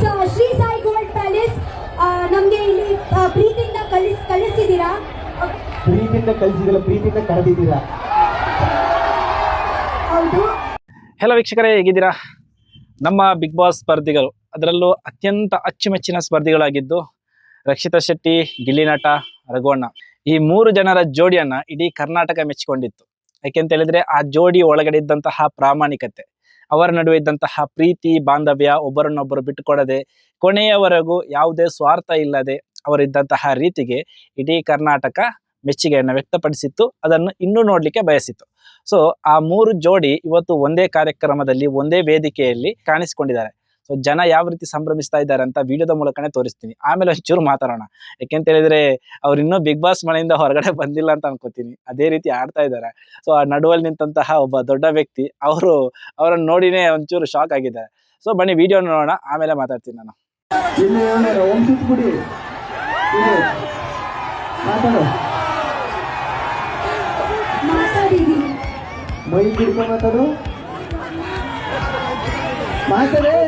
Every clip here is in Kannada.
ಶ್ರೀ ಸಾಯಿ ಗೋಲ್ಡ್ ಪ್ಯಾಲೇಸ್ ನಮಗೆ ಇಲ್ಲಿ uh, ಪ್ರೀತಿಯಿಂದ ಕಲಿಸ್ ಕಲಿಸಿದ್ದೀರಾ ಪ್ರೀತಿಯಿಂದ ಪ್ರೀತಿಯಿಂದ ಕರೆದಿದ್ದೀರಾ? ಹೌದು. ವೀಕ್ಷಕರೇ ಹೇಗಿದ್ದೀರಾ? ನಮ್ಮ ಬಿಗ್ ಬಾಸ್ ಸ್ಪರ್ಧಿಗಳು ಅದರಲ್ಲೂ ಅತ್ಯಂತ ಅಚ್ಚುಮೆಚ್ಚಿನ ಸ್ಪರ್ಧಿಗಳಾಗಿದ್ದು ರಕ್ಷಿತಾ ಶೆಟ್ಟಿ ಗಿಲ್ಲಿನಾಟ ರಘುವಣ್ಣ. ಈ ಮೂರು ಜನರ ಜೋಡಿಯನ್ನ ಇಡೀ ಕರ್ನಾಟಕ ಮೆಚ್ಚಿಕೊಂಡಿತ್ತು. ಯಾಕೆಂತ ಹೇಳಿದ್ರೆ ಆ ಜೋಡಿ ಒಳಗಡೆ ಇದ್ದಂತಹ ಪ್ರಾಮಾಣಿಕತೆ ಅವರ ನಡುವೆ ಇದ್ದಂತಹ ಪ್ರೀತಿ, ಬಾಂಧವ್ಯ ಒಬ್ಬರನ್ನೊಬ್ಬರು ಬಿಟ್ಟುಕೊಡದೆ ಕೊನೆಯವರೆಗೂ ಯಾವುದೇ ಸ್ವಾರ್ಥ ಇಲ್ಲದೆ ಅವರಿದ್ದಂತಹ ರೀತಿಗೆ ಇಡೀ ಕರ್ನಾಟಕ ಮೆಚ್ಚುಗೆಯನ್ನು ವ್ಯಕ್ತಪಡಿಸಿತ್ತು. ಅದನ್ನು ಇನ್ನೂ ನೋಡಲಿಕ್ಕೆ ಬಯಸಿತ್ತು. ಸೊ ಆ ಮೂರು ಜೋಡಿ ಇವತ್ತು ಒಂದೇ ಕಾರ್ಯಕ್ರಮದಲ್ಲಿ, ಒಂದೇ ವೇದಿಕೆಯಲ್ಲಿ ಕಾಣಿಸಿಕೊಂಡಿದ್ದಾರೆ. ಸೊ ಜನ ಯಾವ ರೀತಿ ಸಂಭ್ರಮಿಸ್ತಾ ಇದ್ದಾರೆ ಅಂತ ವಿಡಿಯೋದ ಮೂಲಕನೇ ತೋರಿಸ್ತೀನಿ. ಆಮೇಲೆ ಒಂಚೂರು ಮಾತಾಡೋಣ. ಯಾಕೆಂತ ಹೇಳಿದ್ರೆ ಅವ್ರು ಇನ್ನೂ ಬಿಗ್ ಬಾಸ್ ಮನೆಯಿಂದ ಹೊರಗಡೆ ಬಂದಿಲ್ಲ ಅಂತ ಅನ್ಕೋತೀನಿ. ಅದೇ ರೀತಿ ಆಡ್ತಾ ಇದ್ದಾರೆ. ಸೊ ಆ ನಡುವಲ್ಲಿ ನಿಂತಹ ಒಬ್ಬ ದೊಡ್ಡ ವ್ಯಕ್ತಿ ಅವರು ಅವರನ್ನು ನೋಡಿನೇ ಒಂಚೂರು ಶಾಕ್ ಆಗಿದ್ದಾರೆ ಸೊ ಬನ್ನಿ ವಿಡಿಯೋ ನೋಡೋಣ. ಆಮೇಲೆ ಮಾತಾಡ್ತೀನಿ ನಾನು. ಮಾತಾಡು. ಮಾತಾಡು.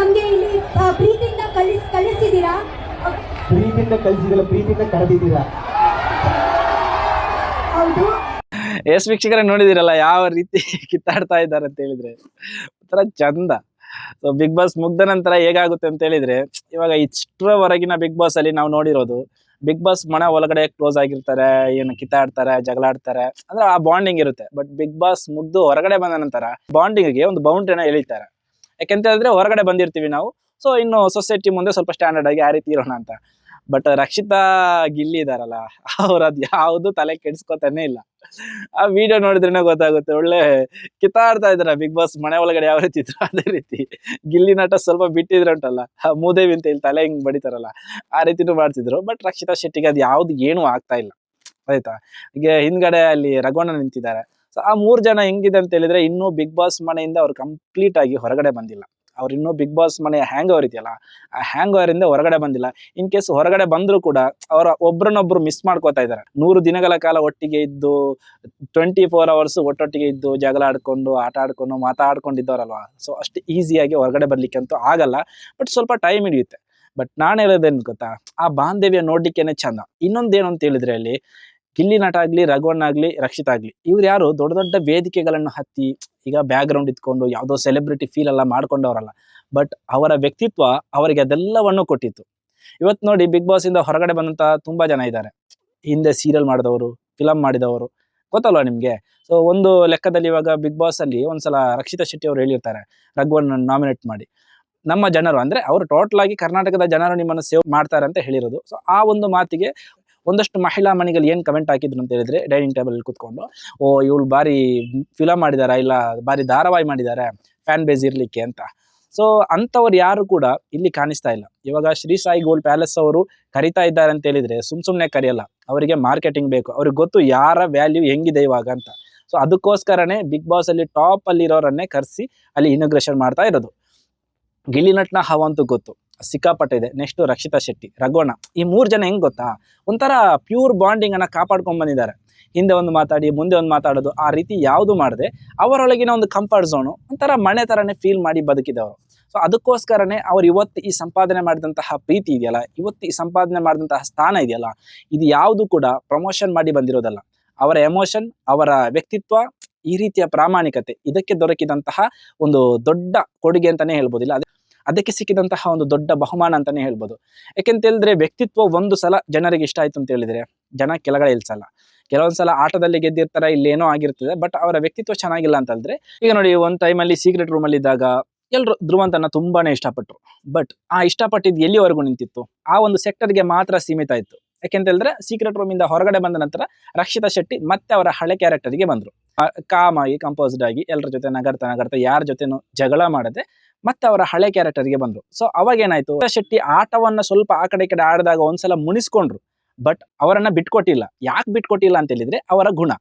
ನಮಗೆ ಇಲ್ಲಿ ಆ, ಪ್ರೀತಿಯಿಂದ ಕಲಿಸ್ ಕಲಿಸಿದೀರಾ ಪ್ರೀತಿಯಿಂದ ಕಲಿಸಿದಿಲ್ಲ ಪ್ರೀತಿಯಿಂದ ಕರೆದಿದ್ದೀರಾ? ಹೌದು. ಎಸ್ ವೀಕ್ಷಕರೇ ನೋಡಿದಿರಲ್ಲ ಯಾವ ರೀತಿ ಕಿತ್ತಾಡ್ತಾ ಇದ್ದಾರೆ ಅಂತ ಹೇಳಿದ್ರೆ. ಒಂಥರ ಚಂದ. ಸೊ ಬಿಗ್ ಬಾಸ್ ಮುಗ್ದ ನಂತರ ಹೇಗಾಗುತ್ತೆ ಅಂತ ಹೇಳಿದ್ರೆ ಇವಾಗ ಇಷ್ಟರವರೆಗಿನ ಬಿಗ್ ಬಾಸ್ ಅಲ್ಲಿ ನಾವು ನೋಡಿರೋದು ಬಿಗ್ ಬಾಸ್ ಮನೆ ಒಳಗಡೆ ಕ್ಲೋಸ್ ಆಗಿರ್ತಾರೆ ಏನು ಕಿತ್ತಾಡ್ತಾರೆ ಜಗಳಾಡ್ತಾರೆ ಅಂದ್ರೆ ಆ ಬಾಂಡಿಂಗ್ ಇರುತ್ತೆ. ಬಟ್ ಬಿಗ್ ಬಾಸ್ ಮುಗ್ದು ಹೊರಗಡೆ ಬಂದ ನಂತರ ಬಾಂಡಿಂಗ್ಗೆ ಒಂದು ಬೌಂಡ್ರಿನ ಎಳಿತಾರೆ. ಯಾಕೆಂತ ಹೇಳಿದ್ರೆ ಹೊರಗಡೆ ಬಂದಿರ್ತೀವಿ ನಾವು. ಸೊ ಇನ್ನು ಸೊಸೈಟಿ ಮುಂದೆ ಸ್ವಲ್ಪ ಸ್ಟ್ಯಾಂಡರ್ಡ್ ಆಗಿ ಆ ರೀತಿ ಇರೋಣ ಅಂತ. ಬಟ್ ರಕ್ಷಿತಾ ಗಿಲ್ಲಿ ಇದಾರಲ್ಲ, ಅವ್ರು ಅದ್ ಯಾವುದು ತಲೆ ಕೆಡಿಸ್ಕೊತಾನೆ ಇಲ್ಲ. ಆ ವಿಡಿಯೋ ನೋಡಿದ್ರೇನೆ ಗೊತ್ತಾಗುತ್ತೆ, ಒಳ್ಳೆ ಕಿತ್ತಾಡ್ತಾ ಇದಾರೆ ಬಿಗ್ ಬಾಸ್. ಮನೆ ಒಳಗಡೆ ಯಾವ ರೀತಿ ಇದ್ರು ಅದೇ ರೀತಿ. ಗಿಲ್ಲಿ ನಟ ಸ್ವಲ್ಪ ಬಿಟ್ಟಿದ್ರೆ ಉಂಟಲ್ಲ ಮೂದೇವಿ ಅಂತ ಇಲ್ಲಿ ತಲೆ ಹಿಂಗ್ ಬಡಿತಾರಲ್ಲ, ಆ ರೀತಿನೂ ಮಾಡ್ತಿದ್ರು. ಬಟ್ ರಕ್ಷಿತಾ ಶೆಟ್ಟಿಗೆ ಅದು ಯಾವ್ದು ಏನು ಆಗ್ತಾ ಇಲ್ಲ. ಆಯ್ತಾ? ಹಿಂದ್ಗಡೆ ಅಲ್ಲಿ ರಘುವಣ್ಣ ನಿಂತಿದ್ದಾರೆ. ಸೊ ಆ ಮೂರು ಜನ ಹೆಂಗಿದೆ ಅಂತ ಹೇಳಿದ್ರೆ ಇನ್ನೂ ಬಿಗ್ ಬಾಸ್ ಮನೆಯಿಂದ ಅವ್ರು ಕಂಪ್ಲೀಟ್ ಆಗಿ ಹೊರಗಡೆ ಬಂದಿಲ್ಲ. ಅವ್ರು ಇನ್ನೂ ಬಿಗ್ ಬಾಸ್ ಮನೆಯ ಹ್ಯಾಂಗ್ ಓವರ್ ಇದೆಯಲ್ಲ, ಆ ಹ್ಯಾಂಗ್ ಓವರ್ ಇಂದ ಹೊರಗಡೆ ಬಂದಿಲ್ಲ. ಇನ್ ಕೇಸ್ ಹೊರಗಡೆ ಬಂದ್ರು ಕೂಡ ಅವರ ಒಬ್ರನ್ನೊಬ್ರು ಮಿಸ್ ಮಾಡ್ಕೋತಾ ಇದ್ದಾರೆ. ನೂರು ದಿನಗಳ ಕಾಲ ಒಟ್ಟಿಗೆ ಇದ್ದು ಟ್ವೆಂಟಿ ಫೋರ್ ಅವರ್ಸ್ ಒಟ್ಟೊಟ್ಟಿಗೆ ಇದ್ದು, ಜಗಳ ಆಡ್ಕೊಂಡು, ಆಟ ಆಡ್ಕೊಂಡು ಮಾತಾಡ್ಕೊಂಡಿದ್ದವರಲ್ವಾ ಸೊ ಅಷ್ಟು ಈಸಿಯಾಗಿ ಹೊರಗಡೆ ಬರ್ಲಿಕ್ಕೆ ಅಂತೂ ಆಗಲ್ಲ. ಬಟ್ ಸ್ವಲ್ಪ ಟೈಮ್ ಹಿಡಿಯುತ್ತೆ. ಬಟ್ ನಾನು ಹೇಳೋದೇನು ಗೊತ್ತಾ? ಆ ಬಾಂಧವ್ಯ ನೋಡ್ಲಿಕ್ಕೇನೆ ಚಂದ. ಇನ್ನೊಂದೇನು ಅಂತ ಹೇಳಿದ್ರೆ ಅಲ್ಲಿ ಗಿಲ್ಲಿ ನಟ ಆಗ್ಲಿ, ರಘುವಣ್ಣ ಆಗ್ಲಿ, ರಕ್ಷಿತ್ ಆಗ್ಲಿ, ಇವ್ರು ಯಾರು ದೊಡ್ಡ ದೊಡ್ಡ ವೇದಿಕೆಗಳನ್ನು ಹತ್ತಿ, ಈಗ ಬ್ಯಾಕ್ ಗ್ರೌಂಡ್ ಇಟ್ಕೊಂಡು ಯಾವುದೋ ಸೆಲೆಬ್ರಿಟಿ ಫೀಲ್ ಎಲ್ಲ ಮಾಡ್ಕೊಂಡವರಲ್ಲ. ಬಟ್ ಅವರ ವ್ಯಕ್ತಿತ್ವ ಅವರಿಗೆ ಅದೆಲ್ಲವನ್ನು ಕೊಟ್ಟಿತ್ತು. ಇವತ್ತು ನೋಡಿ ಬಿಗ್ ಬಾಸ್ ಇಂದ ಹೊರಗಡೆ ಬಂದಂತ ತುಂಬಾ ಜನ ಇದ್ದಾರೆ. ಹಿಂದೆ ಸೀರಿಯಲ್ ಮಾಡಿದವರು ಫಿಲಮ್ ಮಾಡಿದವರು, ಗೊತ್ತಲ್ವಾ ನಿಮ್ಗೆ? ಸೊ ಒಂದು ಲೆಕ್ಕದಲ್ಲಿ ಇವಾಗ ಬಿಗ್ ಬಾಸ್ ಅಲ್ಲಿ ಒಂದ್ಸಲ ರಕ್ಷಿತಾ ಶೆಟ್ಟಿ ಅವರು ಹೇಳಿರ್ತಾರೆ ರಘುವನ್ನ ನಾಮಿನೇಟ್ ಮಾಡಿ. ನಮ್ಮ ಜನರು, ಅಂದ್ರೆ ಅವರು ಟೋಟಲ್ ಆಗಿ ಕರ್ನಾಟಕದ ಜನರು ನಿಮ್ಮನ್ನು ಸೇವ್ ಮಾಡ್ತಾರೆ ಅಂತ ಹೇಳಿರೋದು. ಸೊ ಆ ಒಂದು ಮಾತಿಗೆ ಒಂದಷ್ಟು ಮಹಿಳಾ ಮಣಿಗಳು ಏನು ಕಮೆಂಟ್ ಹಾಕಿದ್ರು ಅಂತ ಹೇಳಿದ್ರೆ ಡೈನಿಂಗ್ ಟೇಬಲ್ ಕುತ್ಕೊಂಡು, ಓ, ಇವಳು ಬಾರಿ ಫಿಲಮ್ ಮಾಡಿದಾರ? ಇಲ್ಲ ಬಾರಿ ಧಾರಾವಾಹಿ ಮಾಡಿದ್ದಾರೆ ಫ್ಯಾನ್ ಬೇಸ್ ಇರ್ಲಿಕ್ಕೆ ಅಂತ. ಸೊ ಅಂಥವ್ರು ಯಾರು ಕೂಡ ಇಲ್ಲಿ ಕಾಣಿಸ್ತಾ ಇಲ್ಲ. ಇವಾಗ ಶ್ರೀ ಸಾಯಿ ಗೋಲ್ಡ್ ಪ್ಯಾಲೇಸ್ ಅವರು ಕರಿತಾ ಇದ್ದಾರೆ ಅಂತ ಹೇಳಿದ್ರೆ, ಸುಮ್ ಸುಮ್ಮನೆ ಕರೆಯಲ್ಲ. ಅವರಿಗೆ ಮಾರ್ಕೆಟಿಂಗ್ ಬೇಕು. ಅವ್ರಿಗೆ ಗೊತ್ತು ಯಾರ ವ್ಯಾಲ್ಯೂ ಹೆಂಗಿದೆ ಇವಾಗ ಅಂತ. ಸೊ ಅದಕ್ಕೋಸ್ಕರನೇ ಬಿಗ್ ಬಾಸ್ ಅಲ್ಲಿ ಟಾಪ್ ಅಲ್ಲಿ ಇರೋರನ್ನೇ ಕರೆಸಿ ಅಲ್ಲಿ ಇನಾಗ್ರೇಷನ್ ಮಾಡ್ತಾ ಇರೋದು. ಗಿಲ್ಲಿನಟ್ನ ಹವ ಗೊತ್ತು. ಸಿಕ್ಕಾಪಟ್ಟೆ ಇದೆ ನೆಕ್ಸ್ಟ್ ರಕ್ಷಿತಾ ಶೆಟ್ಟಿ ರಘುವಣ್ಣ ಈ ಮೂರ್ ಜನ ಹೆಂಗ್ ಗೊತ್ತಾ? ಒಂಥರ ಪ್ಯೂರ್ ಬಾಂಡಿಂಗ್ ಅನ್ನ ಕಾಪಾಡ್ಕೊಂಡ್ ಬಂದಿದ್ದಾರೆ. ಹಿಂದೆ ಒಂದು ಮಾತಾಡಿ, ಮುಂದೆ ಒಂದು ಮಾತಾಡೋದು, ಆ ರೀತಿ ಯಾವುದು ಮಾಡದೆ, ಅವರೊಳಗಿನ ಒಂದು ಕಂಫರ್ಟ್ ಝೋನು ಒಂಥರ ಮನೆ ತರನೇ ಫೀಲ್ ಮಾಡಿ ಬದುಕಿದವರು. ಸೊ ಅದಕ್ಕೋಸ್ಕರನೇ ಅವ್ರು ಇವತ್ತು ಈ ಸಂಪಾದನೆ ಮಾಡಿದಂತಹ ಪ್ರೀತಿ ಇದೆಯಲ್ಲ, ಇವತ್ತು ಈ ಸಂಪಾದನೆ ಮಾಡಿದಂತಹ ಸ್ಥಾನ ಇದೆಯಲ್ಲ, ಇದು ಯಾವುದು ಕೂಡ ಪ್ರಮೋಷನ್ ಮಾಡಿ ಬಂದಿರೋದಲ್ಲ. ಅವರ ಎಮೋಷನ್ ಅವರ ವ್ಯಕ್ತಿತ್ವ, ಈ ರೀತಿಯ ಪ್ರಾಮಾಣಿಕತೆ, ಇದಕ್ಕೆ ದೊರಕಿದಂತಹ ಒಂದು ದೊಡ್ಡ ಕೊಡುಗೆ ಅಂತಾನೆ ಹೇಳ್ಬೋದಿಲ್ಲ. ಅದಕ್ಕೆ ಸಿಕ್ಕಿದಂತಹ ಒಂದು ದೊಡ್ಡ ಬಹುಮಾನ ಅಂತಾನೆ ಹೇಳ್ಬೋದು. ಯಾಕೆಂತ ಹೇಳಿದ್ರೆ ವ್ಯಕ್ತಿತ್ವ ಒಂದು ಸಲ ಜನರಿಗೆ ಇಷ್ಟ ಆಯ್ತು ಅಂತ ಹೇಳಿದ್ರೆ ಜನ ಕೆಳಗಡೆ ಇಲ್ಸಲ್ಲ. ಕೆಲವೊಂದ್ಸಲ ಆಟದಲ್ಲಿ ಗೆದ್ದಿರ್ತಾರೆ ಇಲ್ಲೇನೋ ಆಗಿರ್ತದೆ ಬಟ್ ಅವರ ವ್ಯಕ್ತಿತ್ವ ಚೆನ್ನಾಗಿಲ್ಲ ಅಂತ ಹೇಳಿದ್ರೆ, ಈಗ ನೋಡಿ ಒಂದ್ ಟೈಮಲ್ಲಿ ಸೀಕ್ರೆಟ್ ರೂಮ್ ಅಲ್ಲಿ ಇದ್ದಾಗ ಎಲ್ರು ಧ್ರುವಂತನ ತುಂಬಾನೇ ಇಷ್ಟಪಟ್ರು. ಬಟ್ ಆ ಇಷ್ಟಪಟ್ಟಿದ್ದು ಎಲ್ಲಿವರೆಗೂ ನಿಂತಿತ್ತು? ಆ ಒಂದು ಸೆಕ್ಟರ್ಗೆ ಮಾತ್ರ ಸೀಮಿತ ಇತ್ತು. ಯಾಕೆಂತ ಹೇಳಿದ್ರೆ ಸೀಕ್ರೆಟ್ ರೂಮ್ ಇಂದ ಹೊರಗಡೆ ಬಂದ ನಂತರ ರಕ್ಷಿತಾ ಶೆಟ್ಟಿ ಮತ್ತೆ ಅವರ ಹಳೆ ಕ್ಯಾರೆಕ್ಟರ್ಗೆ ಬಂದ್ರು. ಕಾಮ್ ಆಗಿ ಕಂಪೋಸ್ಡ್ ಆಗಿ ಎಲ್ಲರ ಜೊತೆ ನಗರ್ತಾ ನಗರ್ತಾ ಯಾರ ಜೊತೆನೂ ಜಗಳ ಮಾಡದೆ ಮತ್ತೆ ಅವರ ಹಳೆ ಕ್ಯಾರೆಕ್ಟರ್ಗೆ ಬಂದ್ರು. ಸೊ ಅವಾಗ ಏನಾಯ್ತು ಶೆಟ್ಟಿ ಆಟವನ್ನ ಸ್ವಲ್ಪ ಆ ಕಡೆ ಕಡೆ ಆಡಿದಾಗ ಒಂದ್ಸಲ ಮುನಿಸ್ಕೊಂಡ್ರು. ಬಟ್ ಅವರನ್ನ ಬಿಟ್ಕೊಟ್ಟಿಲ್ಲ. ಯಾಕೆ ಬಿಟ್ಕೊಟ್ಟಿಲ್ಲ ಅಂತ ಹೇಳಿದ್ರೆ ಅವರ ಗುಣ.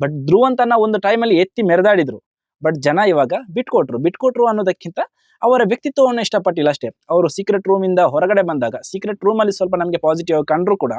ಬಟ್ ಧ್ರುವಂತನ ಒಂದು ಟೈಮಲ್ಲಿ ಎತ್ತಿ ಮೆರೆದಾಡಿದ್ರು. ಬಟ್ ಜನ ಇವಾಗ ಬಿಟ್ಕೊಟ್ರು. ಬಿಟ್ಕೊಟ್ರು ಅನ್ನೋದಕ್ಕಿಂತ ಅವರ ವ್ಯಕ್ತಿತ್ವವನ್ನು ಇಷ್ಟಪಟ್ಟಿಲ್ಲ ಅಷ್ಟೇ. ಅವರು ಸೀಕ್ರೆಟ್ ರೂಮ್ ಇಂದ ಹೊರಗಡೆ ಬಂದಾಗ ಸೀಕ್ರೆಟ್ ರೂಮ್ ಅಲ್ಲಿ ಸ್ವಲ್ಪ ನಮಗೆ ಪಾಸಿಟಿವ್ ಕಂಡ್ರು ಕೂಡ,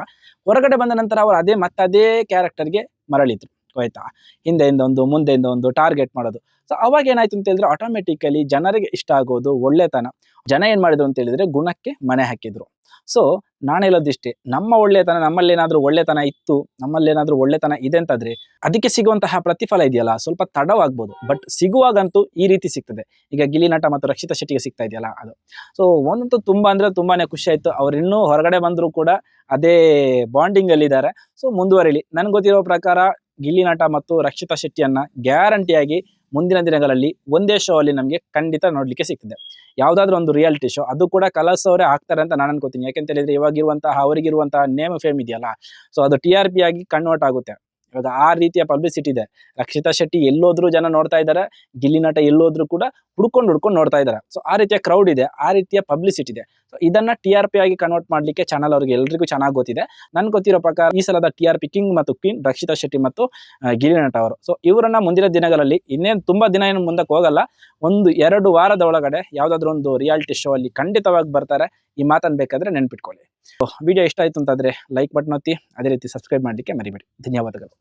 ಹೊರಗಡೆ ಬಂದ ನಂತರ ಅವರು ಅದೇ ಮತ್ತೆ ಅದೇ ಕ್ಯಾರೆಕ್ಟರ್ಗೆ ಮರಳಿದ್ರು. ಆಯ್ತಾ? ಹಿಂದೆಯಿಂದ ಒಂದು, ಮುಂದೆಯಿಂದ ಒಂದು ಟಾರ್ಗೆಟ್ ಮಾಡೋದು. ಸೊ ಅವಾಗ ಏನಾಯ್ತು ಅಂತ ಹೇಳಿದ್ರೆ ಆಟೋಮೆಟಿಕಲಿ ಜನರಿಗೆ ಇಷ್ಟ ಆಗೋದು ಒಳ್ಳೆತನ. ಜನ ಏನ್ ಮಾಡಿದ್ರು ಅಂತ ಹೇಳಿದ್ರೆ ಗುಣಕ್ಕೆ ಮನೆ ಹಾಕಿದ್ರು. ಸೊ ನಾನು ಹೇಳೋದಿಷ್ಟೇ ನಮ್ಮ ಒಳ್ಳೆತನ ನಮ್ಮಲ್ಲಿ ಏನಾದರೂ ಒಳ್ಳೆತನ ಇತ್ತು, ನಮ್ಮಲ್ಲಿ ಏನಾದರೂ ಒಳ್ಳೆತನ ಇದೆ ಅಂತಾದ್ರೆ ಅದಕ್ಕೆ ಸಿಗುವಂತಹ ಪ್ರತಿಫಲ ಇದೆಯಲ್ಲ, ಸ್ವಲ್ಪ ತಡವಾಗ್ಬೋದು. ಬಟ್ ಸಿಗುವಾಗಂತೂ ಈ ರೀತಿ ಸಿಗ್ತದೆ. ಈಗ ಗಿಲಿ ನಟ ಮತ್ತು ರಕ್ಷಿತಾ ಶೆಟ್ಟಿಗೆ ಸಿಗ್ತಾ ಇದೆಯಲ್ಲ ಅದು. ಸೊ ಒಂದಂತೂ ತುಂಬಾ ಅಂದ್ರೆ ತುಂಬಾನೇ ಖುಷಿ ಆಯ್ತು. ಅವ್ರು ಇನ್ನೂ ಹೊರಗಡೆ ಬಂದರೂ ಕೂಡ ಅದೇ ಬಾಂಡಿಂಗ್ ಅಲ್ಲಿ ಇದ್ದಾರೆ ಸೊ ಮುಂದುವರಿಲಿ. ನನ್ಗೆ ಗೊತ್ತಿರೋ ಪ್ರಕಾರ ಗಿಲ್ಲಿ ನಟ ಮತ್ತು ರಕ್ಷಿತಾ ಶೆಟ್ಟಿಯನ್ನ ಗ್ಯಾರಂಟಿಯಾಗಿ ಮುಂದಿನ ದಿನಗಳಲ್ಲಿ ಒಂದೇ ಶೋ ಅಲ್ಲಿ ನಮಗೆ ಖಂಡಿತ ನೋಡ್ಲಿಕ್ಕೆ ಸಿಗ್ತದೆ. ಯಾವ್ದಾದ್ರು ಒಂದು ರಿಯಾಲಿಟಿ ಶೋ ಅದು ಕೂಡ ಕಲರ್ಸ್ ಅವರೇ ಆಗ್ತಾರೆ ಅಂತ ನಾನು ಅನ್ಕೋತೀನಿ. ಯಾಕೆಂತ ಹೇಳಿದ್ರೆ ಇವಾಗಿರುವಂತಹ ಅವರಿಗಿರುವಂತಹ ನೇಮ್ ಫೇಮ್ ಇದೆಯಲ್ಲ ಸೊ ಅದು ಟಿ ಆರ್ ಪಿ ಆಗಿ ಕನ್ವರ್ಟ್ ಆಗುತ್ತೆ. ಇವಾಗ ಆ ರೀತಿಯ ಪಬ್ಲಿಸಿಟಿ ಇದೆ. ರಕ್ಷಿತಾ ಶೆಟ್ಟಿ ಎಲ್ಲೋದ್ರೂ ಜನ ನೋಡ್ತಾ ಇದ್ದಾರೆ ಗಿಲ್ಲಿ ನಟ ಎಲ್ಲೋದ್ರೂ ಕೂಡ ಹುಡ್ಕೊಂಡು ಹುಡ್ಕೊಂಡು ನೋಡ್ತಾ ಇದ್ದಾರೆ ಸೊ ಆ ರೀತಿಯ ಕ್ರೌಡ್ ಇದೆ, ಆ ರೀತಿಯ ಪಬ್ಲಿಸಿಟಿ ಇದೆ. ಇದನ್ನ ಟಿ ಆರ್ ಪಿ ಆಗಿ ಕನ್ವರ್ಟ್ ಮಾಡ್ಲಿಕ್ಕೆ ಚಾನಲ್ ಅವ್ರಿಗೆ ಎಲ್ರಿಗೂ ಚೆನ್ನಾಗಿ ಗೊತ್ತಿದೆ. ನನ್ಗೆ ಗೊತ್ತಿರೋ ಪ್ರಕಾರ ಈ ಸಲದ ಟಿ ಆರ್ ಪಿ ಕಿಂಗ್ ಮತ್ತು ಕ್ವೀನ್ ರಕ್ಷಿತಾ ಶೆಟ್ಟಿ ಮತ್ತು ಗಿರಿ ನಟ ಅವರು. ಸೊ ಇವರನ್ನ ಮುಂದಿನ ದಿನಗಳಲ್ಲಿ ಇನ್ನೇನು ತುಂಬಾ ದಿನ ಏನು ಮುಂದಕ್ಕೆ ಹೋಗಲ್ಲ, ಒಂದು ಎರಡು ವಾರದ ಒಳಗಡೆ ಯಾವ್ದಾದ್ರು ಒಂದು ರಿಯಾಲಿಟಿ ಶೋ ಅಲ್ಲಿ ಖಂಡಿತವಾಗಿ ಬರ್ತಾರೆ. ಈ ಮಾತನ್ನು ಬೇಕಾದ್ರೆ ನೆನ್ಪಿಟ್ಕೊಳ್ಳಿ. ವಿಡಿಯೋ ಇಷ್ಟ ಆಯ್ತು ಅಂತಾದ್ರೆ ಲೈಕ್ ಬಟನ್ ಒತ್ತಿ, ಅದೇ ರೀತಿ ಸಬ್ಸ್ಕ್ರೈಬ್ ಮಾಡಲಿಕ್ಕೆ ಮರಿಬೇಡಿ. ಧನ್ಯವಾದಗಳು.